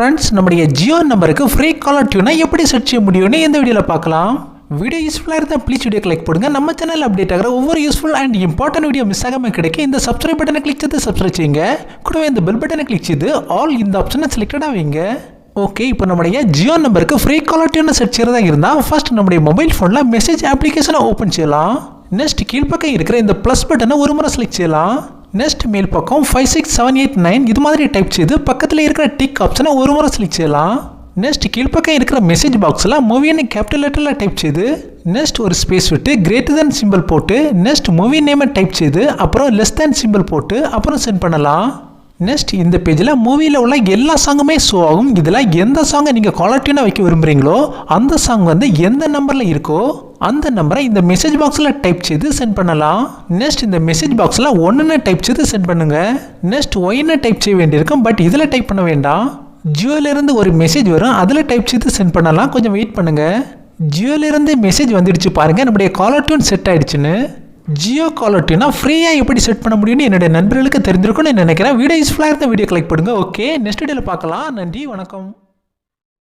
Friends நம்முடைய ஜியோ நம்பருக்கு free collar டியூனை எப்படி செட் செய்ய முடியும்னு இந்த வீடியோவில் பார்க்கலாம். வீடியோ யூஸ்ஃபுல்லாக இருந்தால் ப்ளீஸ் வீடியோ கிளிக் பண்ணுங்க நம்ம சேனல் அப்டேட் ஆகிற ஒவ்வொரு useful and important video miss ஆகாமல் கிடைக்க இந்த சப்ஸ்கிரைப் பட்டனை கிளிக் செய்து சப்ஸ்கிரைப் செய்யுங்க. கூடவே இந்த பெல் பட்டனை கிளிக் செய்து ஆல் இந்த ஆப்ஷனை செலக்டடாக வைங்க. ஓகே இப்போ நம்முடைய ஜியோ நம்பருக்கு ஃப்ரீ காலர் டியூனை செட் செய்கிறதா இருந்தால் ஃபர்ஸ்ட் நம்முடைய மொபைல் ஃபோனில் மெசேஜ் அப்ளிகேஷனை ஓப்பன் செய்யலாம். நெக்ஸ்ட் கீழ்ப்பக்கம் இருக்கிற இந்த ப்ளஸ் பட்டனை ஒரு முறை செலக்ட் செய்யலாம். நெக்ஸ்ட் மேல் பக்கம் five six seven eight nine இது மாதிரி டைப் செய்து பக்கத்தில் இருக்கிற டிக் ஆப்ஷனை ஒரு முறை செலக்ட் செய்யலாம். நெக்ஸ்ட் கீழ்ப்பக்கம் இருக்கிற மெசேஜ் பாக்ஸில் மூவின்னு கேபிட்டல் லெட்டரில் டைப் செய்து நெக்ஸ்ட் ஒரு ஸ்பேஸ் விட்டு கிரேட்டர் தென் சிம்பிள் போட்டு நெக்ஸ்ட் மூவி நேமை டைப் செய்து அப்புறம் லெஸ் தேன் சிம்பிள் போட்டு அப்புறம் சென்ட் பண்ணலாம். நெக்ஸ்ட் இந்த பேஜில் மூவியில் உள்ள எல்லா சாங்குமே ஷோ ஆகும். இதில் எந்த சாங்கை நீங்கள் குவாலிட்டியாக வைக்க விரும்புகிறீங்களோ அந்த சாங் வந்து எந்த நம்பரில் இருக்கோ அந்த நம்பரை இந்த மெசேஜ் பாக்ஸில் டைப் செய்து சென்ட் பண்ணலாம். நெக்ஸ்ட் இந்த மெசேஜ் பாக்ஸில் ஒன்றுன்னு டைப் செய்து சென்ட் பண்ணுங்கள் நெக்ஸ்ட் ஒயின்னு டைப் செய்ய வேண்டியிருக்கும். பட் இதில் டைப் பண்ண வேண்டாம். ஜியோலேருந்து ஒரு மெசேஜ் வரும். அதில் டைப் செய்து சென்ட் பண்ணலாம். கொஞ்சம் வெயிட் பண்ணுங்கள் ஜியோலேருந்து மெசேஜ் வந்துடுச்சு பாருங்கள் நம்முடைய காலர் டியூன் செட் ஆகிடுச்சுன்னு ஜியோ காலர் டியூனா ஃப்ரீயாக எப்படி செட் பண்ண முடியும்னு என்னுடைய நண்பர்களுக்கு தெரிஞ்சிருக்கும்னு நினைக்கிறேன். வீடியோ யூஸ்ஃபுல்லாக இருந்த வீடியோ கிளிக் பண்ணுங்கள் ஓகே நெக்ஸ்ட் வீடியோவில் பார்க்கலாம். நன்றி வணக்கம்.